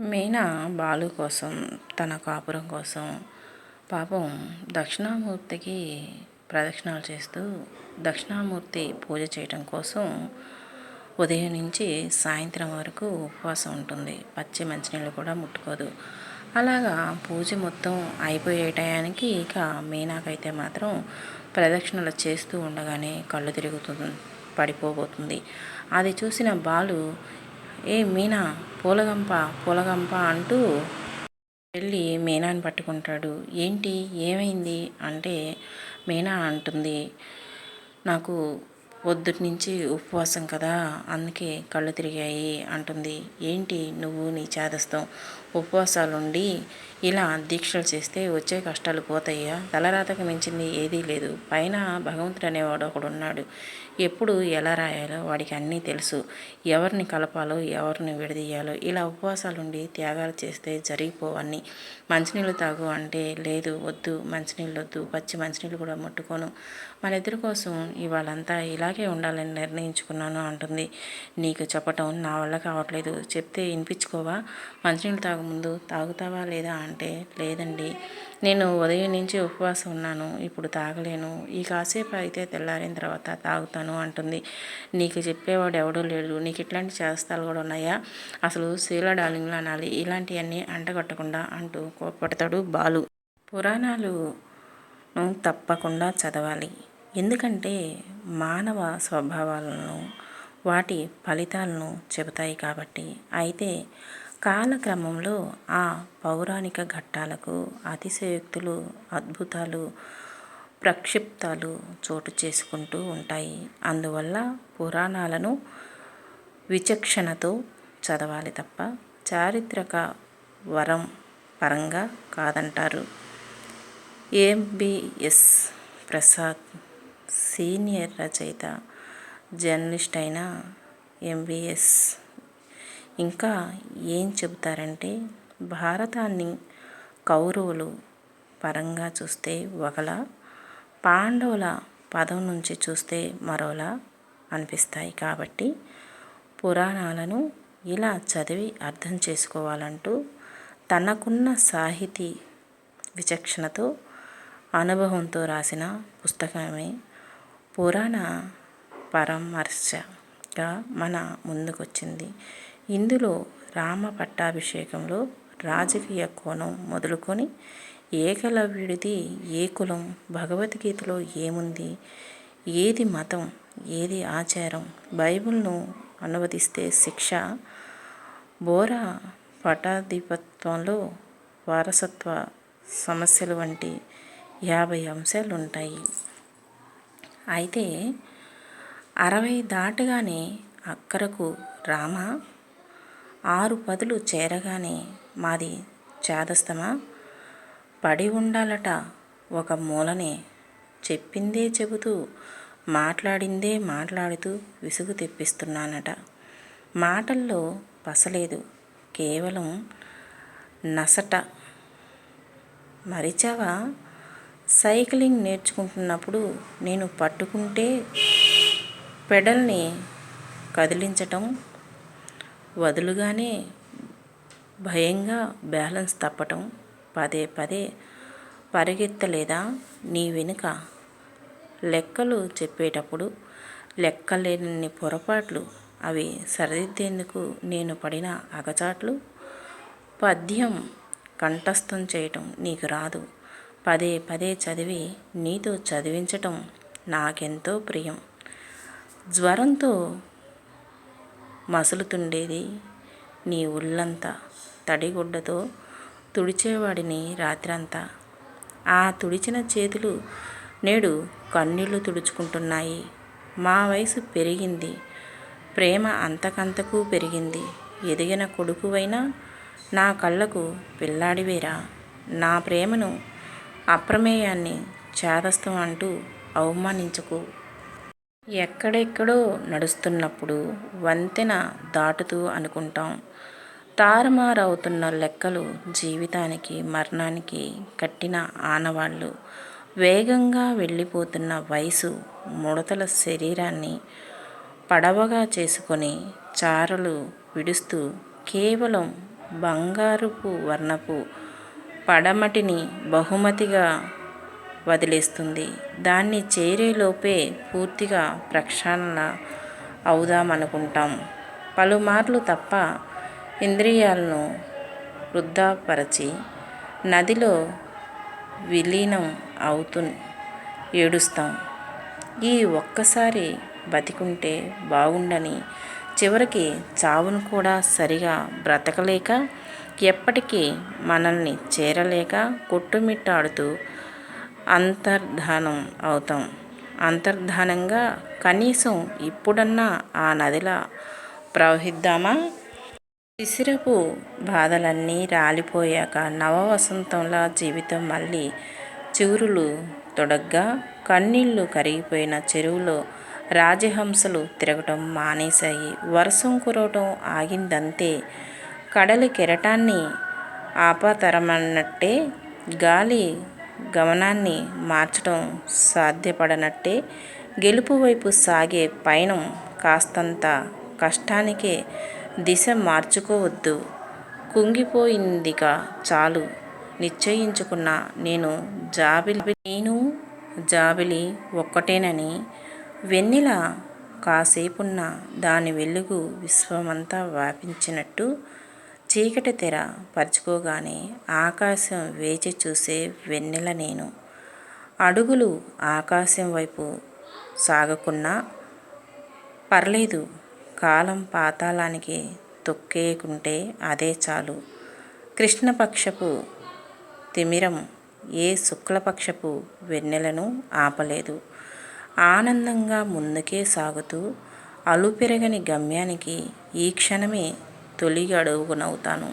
మీనా బాలు కోసం తన కాపురం కోసం పాపం దక్షిణామూర్తికి ప్రదక్షిణాలు చేస్తూ దక్షిణామూర్తి పూజ చేయటం కోసం ఉదయం నుంచి సాయంత్రం వరకు ఉపవాసం ఉంటుంది. పచ్చి మంచినీళ్ళు కూడా ముట్టుకోదు. అలాగా పూజ మొత్తం అయిపోయే టయానికి ఇక మీనాకైతే మాత్రం ప్రదక్షిణలు చేస్తూ ఉండగానే కళ్ళు తిరుగుతుంది పడిపోబోతుంది. అది చూసిన బాలు ఏ మీనా పూలగంప పూలగంప అంటూ వెళ్ళి మీనాని పట్టుకుంటాడు. ఏంటి? ఏమైంది? అంటే మీనా అంటుంది నాకు పొద్దుటి నుంచి ఉపవాసం కదా అందుకే కళ్ళు తిరిగాయి అంటుంది. ఏంటి? నువ్వు నీ చేదస్తాం ఉపవాసాలుండి ఇలా దీక్షలు చేస్తే వచ్చే కష్టాలు పోతాయా తలరాతకు మించింది ఏదీ లేదు. పైన భగవంతుడు అనేవాడు ఒకడు ఉన్నాడు ఎప్పుడు ఎలా రాయాలో వాడికి అన్నీ తెలుసు. ఎవరిని కలపాలో ఎవరిని విడదీయాలో ఇలా ఉపవాసాలుండి త్యాగాలు చేస్తే జరిగిపోవన్నీ. మంచినీళ్ళు తాగు అంటే లేదు వద్దు మంచినీళ్ళు వద్దు పచ్చి మంచినీళ్ళు కూడా ముట్టుకోను. మన ఇద్దరి కోసం ఇవాళంతా ఇలాగే ఉండాలని నిర్ణయించుకున్నాను అంటుంది. నీకు చెప్పటం నా వల్ల కావట్లేదు. చెప్తే వినిపించుకోవా? మంచినీళ్ళు ముందు తాగుతావా లేదా అంటే లేదండి. నేను ఉదయం నుంచి ఉపవాసం ఉన్నాను ఇప్పుడు తాగలేను. ఈ కాసేపు అయితే తెల్లారిన తర్వాత తాగుతాను అంటుంది. నీకు చెప్పేవాడు ఎవడూ లేడు. నీకు ఇట్లాంటి చేస్తాలు కూడా ఉన్నాయా? అసలు శీల డార్లింగ్లు అనాలి. ఇలాంటివన్నీ అంటగట్టకుండా అంటూ కోపడతాడు బాలు. పురాణాలు తప్పకుండా చదవాలి. ఎందుకంటే మానవ స్వభావాలను వాటి ఫలితాలను చెబుతాయి కాబట్టి. అయితే కాలక్రమంలో ఆ పౌరాణిక ఘట్టాలకు అతిశయోక్తులు అద్భుతాలు ప్రక్షిప్తాలు చోటు చేసుకుంటూ ఉంటాయి. అందువల్ల పురాణాలను విచక్షణతో చదవాలి తప్ప చారిత్రక వరం పరంగా కాదంటారు. ఎంబిఎస్ ప్రసాద్ సీనియర్ రచయిత జర్నలిస్ట్ అయిన ఎంబిఎస్ ఇంకా ఏం చెబుతారంటే భారతాన్ని కౌరవులు పరంగా చూస్తే ఒకలా పాండవుల పదం నుంచి చూస్తే మరోలా అనిపిస్తాయి. కాబట్టి పురాణాలను ఇలా చదివి అర్థం చేసుకోవాలంటూ తనకున్న సాహితీ విచక్షణతో అనుభవంతో రాసిన పుస్తకమే పురాణ పరామర్శగా మన ముందుకొచ్చింది. ఇందులో రామ పట్టాభిషేకంలో రాజకీయ కోణం మొదలుకొని ఏకలవ్యుడిది ఏ కులం భగవద్గీతలో ఏముంది ఏది మతం ఏది ఆచారం బైబిల్ను అనువదిస్తే శిక్ష బోరా పటాధిపత్వంలో వారసత్వ సమస్యలు వంటి యాభై అంశాలు ఉంటాయి అయితే అరవై దాటగానే అక్కరకు రామ ఆరు పదులు చేరగానే మాది చేదస్తమా? పడి ఉండాలట ఒక మూలనే. చెప్పిందే చెబుతూ మాట్లాడిందే మాట్లాడుతూ విసుగు తెప్పిస్తున్నానట. మాటల్లో పసలేదు. కేవలం నసట. మరిచావా? సైక్లింగ్ నేర్చుకుంటున్నప్పుడు నేను పట్టుకుంటే పెడల్ని కదిలించటం వదులుగానే భయంగా బ్యాలెన్స్ తప్పటం పదే పదే పరిగెత్తలేదా నీ వెనుక? లెక్కలు చెప్పేటప్పుడు లెక్కలేని పొరపాట్లు అవి సరిదిద్దేందుకు నేను పడిన అగచాట్లు? పద్యం కంఠస్థం చేయటం నీకు రాదు. పదే పదే చదివి నీతో చదివించటం నాకెంతో ప్రియం. జ్వరంతో మసులుతుండేది. నీ ఒళ్ళంతా తడిగుడ్డతో తుడిచేవాడిని రాత్రంతా. ఆ తుడిచిన చేతులు నేడు కన్నీళ్ళు తుడుచుకుంటున్నాయి. మా వయసు పెరిగింది. ప్రేమ అంతకంతకు పెరిగింది. ఎదిగిన కొడుకువైనా నా కళ్ళకు పిల్లాడివేరా. నా ప్రేమను అప్రమేయాన్ని చేదస్తం అంటూ అవమానించకు. ఎక్కడెక్కడో నడుస్తున్నప్పుడు వంతెన దాటుతూ అనుకుంటాం. తారుమారవుతున్న లెక్కలు జీవితానికి మరణానికి కట్టిన ఆనవాళ్ళు వేగంగా వెళ్ళిపోతున్న వయసు ముడతల శరీరాన్ని పడవగా చేసుకొని చారలు విడుస్తూ కేవలం బంగారుపు వర్ణపు పడమటిని బహుమతిగా వదిలేస్తుంది. దాన్ని చేరేలోపే పూర్తిగా ప్రక్షాళన అవుదామనుకుంటాం. పలుమార్లు తప్ప ఇంద్రియాలను వృద్ధాపరచి నదిలో విలీనం అవుతు ఏడుస్తాం. ఈ ఒక్కసారి బతికుంటే బాగుండని చివరికి చావును కూడా సరిగా బ్రతకలేక ఎప్పటికీ మనల్ని చేరలేక కొట్టుమిట్టాడుతూ అంతర్ధానం అవుతాం. అంతర్ధానంగా కనీసం ఇప్పుడన్నా ఆ నదిలా ప్రవహిద్దామా? శిశిరపు బాధలన్నీ రాలిపోయాక నవ వసంతంలా జీవితం మళ్ళీ చిగురులు తొడగ్గా కన్నీళ్ళు కరిగిపోయిన చెరువులో రాజహంసలు తిరగటం మానేశాయి. వర్షం కురవటం ఆగిందంతే. కడలి కెరటాన్ని ఆపతరమన్నట్టే గాలి గమనాన్ని మార్చటం సాధ్యపడనట్టే గెలుపు వైపు సాగే పయనం కాస్తంత కష్టానికే దిశ మార్చుకోవద్దు. కుంగిపోయిందిగా చాలు. నిశ్చయించుకున్న నేను జాబిలి నేను జాబిలి ఒక్కటేనని వెన్నెల కాసేపున్న దాని వెలుగు విశ్వమంతా వ్యాపించినట్టు చీకటి తెర పరుచుకోగానే ఆకాశం వేచి చూసే వెన్నెల నేను. అడుగులు ఆకాశం వైపు సాగకున్నా పర్లేదు కాలం పాతాళానికి తొక్కేయకుంటే అదే చాలు. కృష్ణపక్షపు తిమిరం ఏ శుక్లపక్షపు వెన్నెలను ఆపలేదు. ఆనందంగా ముందుకే సాగుతూ అలుపెరగని గమ్యానికి ఈ క్షణమే తొలి అడుగునవుతాను